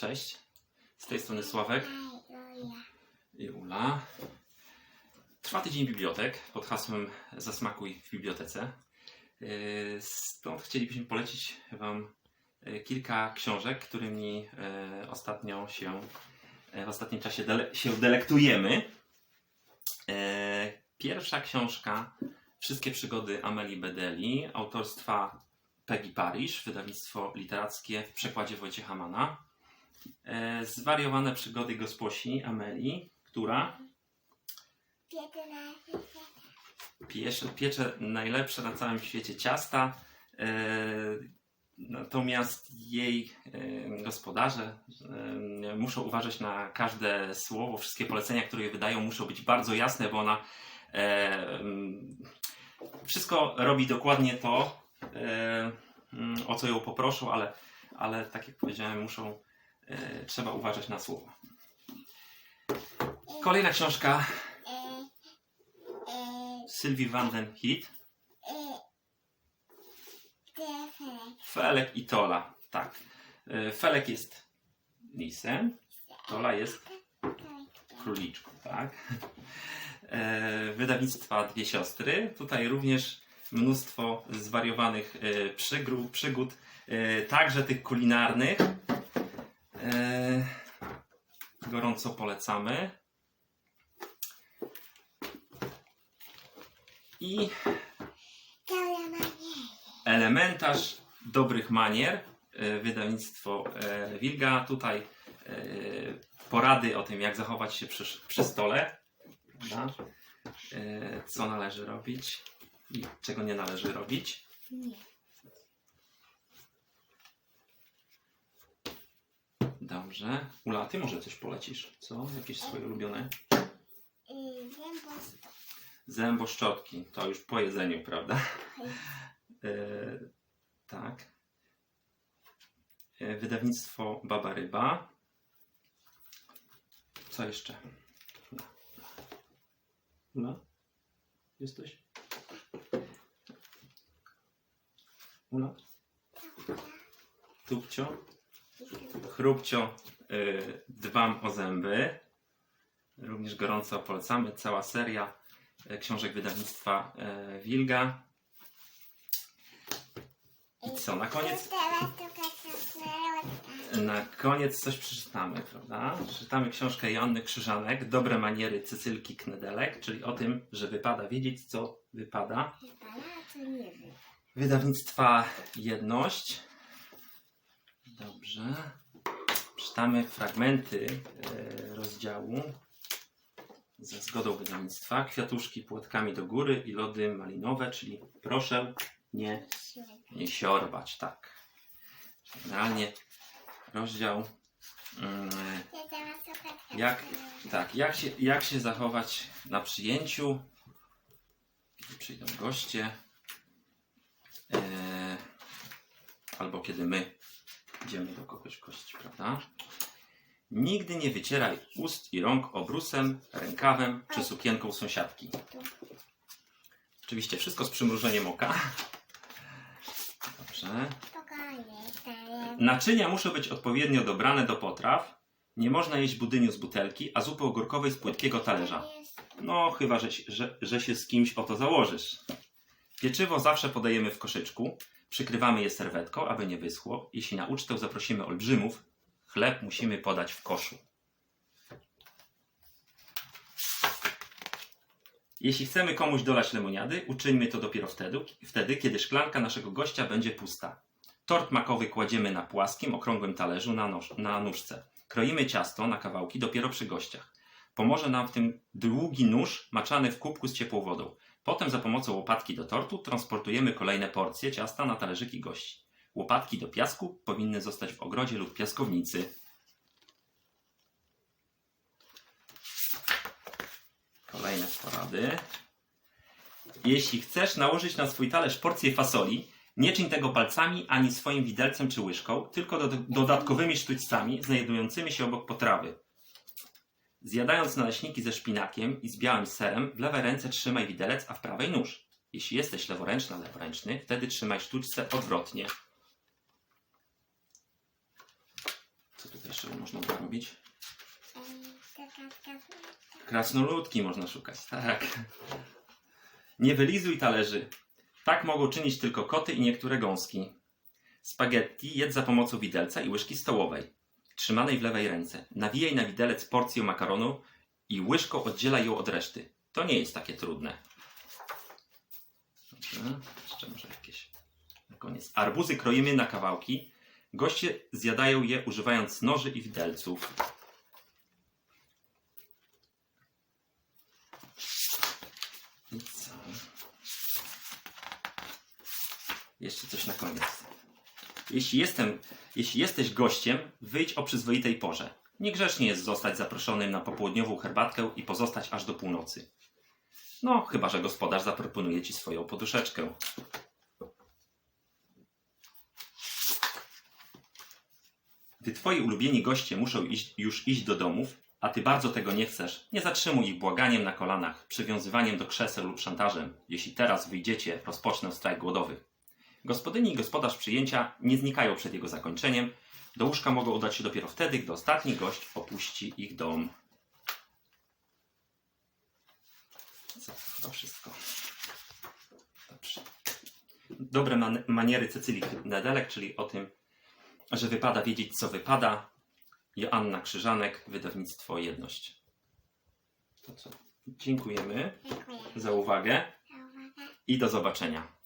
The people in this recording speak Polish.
Cześć. Z tej strony Sławek i Ula. Trwa tydzień bibliotek pod hasłem Zasmakuj w bibliotece. Yy, Stąd chcielibyśmy polecić Wam yy, kilka książek, którymi yy, ostatnio się, w ostatnim czasie dele, się delektujemy. Pierwsza książka Wszystkie przygody Amelii Bedeli autorstwa Peggy Parish, wydawnictwo literackie w przekładzie Wojciecha Mana. E, zwariowane przygody gosposi Amelii, która piecze, piecze najlepsze na całym świecie ciasta. E, natomiast jej e, gospodarze e, muszą uważać na każde słowo. Wszystkie polecenia, które jej wydają, muszą być bardzo jasne, bo ona wszystko robi dokładnie to, e, o co ją poproszą, ale, ale tak jak powiedziałem, muszą, trzeba uważać na słowa. Kolejna książka Sylwii van den Heet. Felek i Tola. Tak. E, Felek jest lisem, Tola jest króliczką, tak? E, Wydawnictwa Dwie Siostry. Tutaj również mnóstwo zwariowanych e, przygód, e, także tych kulinarnych. E, Gorąco polecamy. I elementarz dobrych manier, e, wydawnictwo e, Wilga. Tutaj porady o tym, jak zachować się przy, przy stole, prawda? Co należy robić i czego nie należy robić. Dobrze. Ula, ty może coś polecisz? Co? Jakieś swoje ulubione? Bo Zęboszczotki. To już po jedzeniu, prawda? E, tak. E, wydawnictwo Baba Ryba. Co jeszcze? Ula. Ula? Jesteś? Ula? Tupcio? Chrupcio. Y, dbam o zęby. Również gorąco polecamy. Cała seria e, książek wydawnictwa e, Wilga. I co, na koniec? Na koniec coś przeczytamy, prawda? Przeczytamy książkę Joanny Krzyżanek, Dobre maniery Cycylki Knedelek, czyli o tym, że wypada wiedzieć, co wypada. Ja to nie wiem. Wydawnictwa Jedność. Dobrze. Czytamy fragmenty e, rozdziału ze zgodą wydawnictwa. Kwiatuszki płotkami do góry i lody malinowe, czyli proszę nie nie siorbać, tak. Generalnie rozdział mm, jak, tak, jak, się, jak się zachować na przyjęciu, kiedy przyjdą goście, e, albo kiedy my idziemy do kogoś gości, prawda? Nigdy nie wycieraj ust i rąk obrusem, rękawem czy sukienką sąsiadki. Oczywiście wszystko z przymrużeniem oka. Dobrze. Naczynia muszą być odpowiednio dobrane do potraw. Nie można jeść budyniu z butelki, a zupy ogórkowej z płytkiego talerza. No, chyba, że, że, że się z kimś o to założysz. Pieczywo zawsze podajemy w koszyczku. Przykrywamy je serwetką, aby nie wyschło. Jeśli na ucztę zaprosimy olbrzymów, chleb musimy podać w koszu. Jeśli chcemy komuś dolać lemoniady, uczyńmy to dopiero wtedy, wtedy, kiedy szklanka naszego gościa będzie pusta. Tort makowy kładziemy na płaskim, okrągłym talerzu na, noż, na nóżce. Kroimy ciasto na kawałki dopiero przy gościach. Pomoże nam w tym długi nóż maczany w kubku z ciepłą wodą. Potem za pomocą łopatki do tortu transportujemy kolejne porcje ciasta na talerzyki gości. Łopatki do piasku powinny zostać w ogrodzie lub piaskownicy. Kolejne porady. Jeśli chcesz nałożyć na swój talerz porcję fasoli, nie czyń tego palcami ani swoim widelcem czy łyżką, tylko do, dodatkowymi sztućcami znajdującymi się obok potrawy. Zjadając naleśniki ze szpinakiem i z białym serem, w lewej ręce trzymaj widelec, a w prawej nóż. Jeśli jesteś leworęczna, leworęczny, wtedy trzymaj sztućce odwrotnie. Jeszcze można by robić? Ej, to kaczka słodka. Krasnoludki można szukać, tak. Nie wylizuj talerzy. Tak mogą czynić tylko koty i niektóre gąski. Spaghetti jedz za pomocą widelca i łyżki stołowej, trzymanej w lewej ręce. Nawijaj na widelec porcję makaronu i łyżką oddzielaj ją od reszty. To nie jest takie trudne. Dobrze, jeszcze może jakieś na koniec. Arbuzy kroimy na kawałki. Goście zjadają je używając noży i widelców. I co? Jeszcze coś na koniec. Jeśli, jestem, jeśli jesteś gościem, wyjdź o przyzwoitej porze. Niegrzecznie jest zostać zaproszonym na popołudniową herbatkę i pozostać aż do północy. No, chyba że gospodarz zaproponuje ci swoją poduszeczkę. Gdy twoi ulubieni goście muszą iść, już iść do domów, a ty bardzo tego nie chcesz, nie zatrzymuj ich błaganiem na kolanach, przywiązywaniem do krzeseł lub szantażem. Jeśli teraz wyjdziecie, rozpocznę strajk głodowy. Gospodyni i gospodarz przyjęcia nie znikają przed jego zakończeniem. Do łóżka mogą udać się dopiero wtedy, gdy ostatni gość opuści ich dom. Co? To wszystko. Dobrze. Dobre man- maniery Cecylii Nedelek, czyli o tym, że wypada wiedzieć, co wypada. Joanna Krzyżanek, wydawnictwo Jedność. To co? Dziękujemy uwagę Za uwagę. i do zobaczenia.